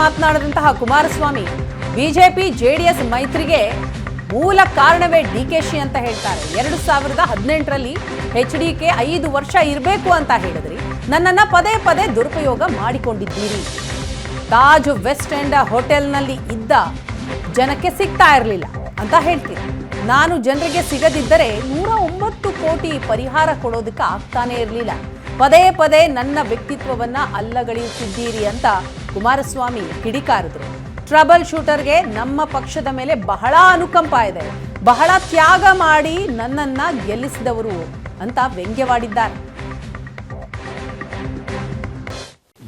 ಮಾತನಾಡಿದಂತಹ Kumaraswamy, BJP, JDS ಮೈತ್ರಿಗೆ ಮೂಲ ಕಾರಣವೇ ಡಿಕೆಶಿ ಅಂತ ಹೇಳ್ತಾರೆ. ಎರಡು ಸಾವಿರದ ಹದಿನೆಂಟರಲ್ಲಿ ಎಚ್ ಡಿ ಕೆ ಐದು ವರ್ಷ ಇರಬೇಕು ಅಂತ ಹೇಳಿದ್ರಿ. ನನ್ನನ್ನ ಪದೇ ಪದೇ ದುರುಪಯೋಗ ಮಾಡಿಕೊಂಡಿದ್ದೀರಿ. ತಾಜ್ ವೆಸ್ಟ್ ಎಂಡ್ ಹೋಟೆಲ್ನಲ್ಲಿ ಇದ್ದ ಜನಕ್ಕೆ ಸಿಗ್ತಾ ಇರಲಿಲ್ಲ ಅಂತ ಹೇಳ್ತೀನಿ ನಾನು ಜನರಿಗೆ ಸಿಗದಿದ್ದರೆ ನೂರ ಒಂಬತ್ತು ಕೋಟಿ ಪರಿಹಾರ ಕೊಡೋದಕ್ಕೆ ಆಗ್ತಾನೇ ಇರಲಿಲ್ಲ. ಪದೇ ಪದೇ ನನ್ನ ವ್ಯಕ್ತಿತ್ವವನ್ನ ಅಲ್ಲಗಳೆಯುತ್ತಿದ್ದೀರಿ ಅಂತ ಕುಮಾರಸ್ವಾಮಿ ಕಿಡಿಕಾರಿದ್ರು. ಟ್ರಬಲ್ ಶೂಟರ್ಗೆ ನಮ್ಮ ಪಕ್ಷದ ಮೇಲೆ ಬಹಳ ಅನುಕಂಪ ಇದೆ. ಬಹಳ ತ್ಯಾಗ ಮಾಡಿ ನನ್ನನ್ನ ಗೆಲ್ಲಿಸಿದವರು ಅಂತ ವ್ಯಂಗ್ಯವಾಡಿದ್ದಾರೆ.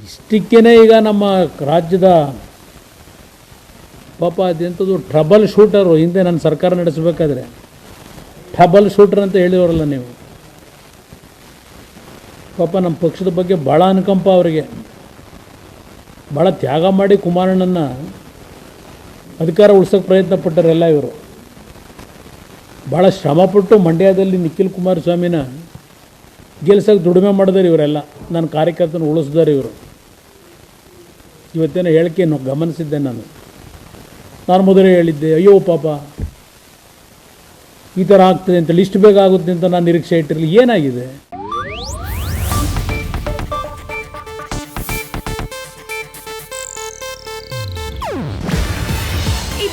ಇಷ್ಟಕ್ಕೇನೆ ಈಗ ನಮ್ಮ ರಾಜ್ಯದ ಪಾಪ ಅದೆಂಥದ್ದು ಟ್ರಬಲ್ ಶೂಟರು ಹಿಂದೆ ನನ್ನ ಸರ್ಕಾರ ನಡೆಸಬೇಕಾದ್ರೆ. ಟ್ರಬಲ್ ಶೂಟರ್ ಅಂತ ಹೇಳಿದವರಲ್ಲ ನೀವು. ಪಾಪ ನಮ್ಮ ಪಕ್ಷದ ಬಗ್ಗೆ ಭಾಳ ಅನುಕಂಪ ಅವರಿಗೆ. ಭಾಳ ತ್ಯಾಗ ಮಾಡಿ ಕುಮಾರಣ್ಣನ ಅಧಿಕಾರ ಉಳ್ಸೋಕ್ಕೆ ಪ್ರಯತ್ನ ಪಟ್ಟರೆಲ್ಲ ಇವರು. ಭಾಳ ಶ್ರಮಪಟ್ಟು ಮಂಡ್ಯದಲ್ಲಿ ನಿಖಿಲ್ ಕುಮಾರಸ್ವಾಮಿನ ಗೆಲ್ಸೋಕೆ ದುಡಿಮೆ ಮಾಡಿದಾರೆ ಇವರೆಲ್ಲ. ನನ್ನ ಕಾರ್ಯಕರ್ತನ ಉಳಿಸಿದಾರೆ ಇವರು. ಇವತ್ತೇನೋ ಹೇಳಿಕೆಯನ್ನು ಗಮನಿಸಿದ್ದೆ ನಾನು. ನಾನು ಮೊದಲೇ ಹೇಳಿದ್ದೆ, ಅಯ್ಯೋ ಪಾಪ, ಈ ಥರ ಆಗ್ತದೆ ಅಂತ ಇಷ್ಟು ಬೇಗ ಆಗುತ್ತೆ ಅಂತ ನಾನು ನಿರೀಕ್ಷೆ ಇಟ್ಟಿರಲಿ ಏನಾಗಿದೆ?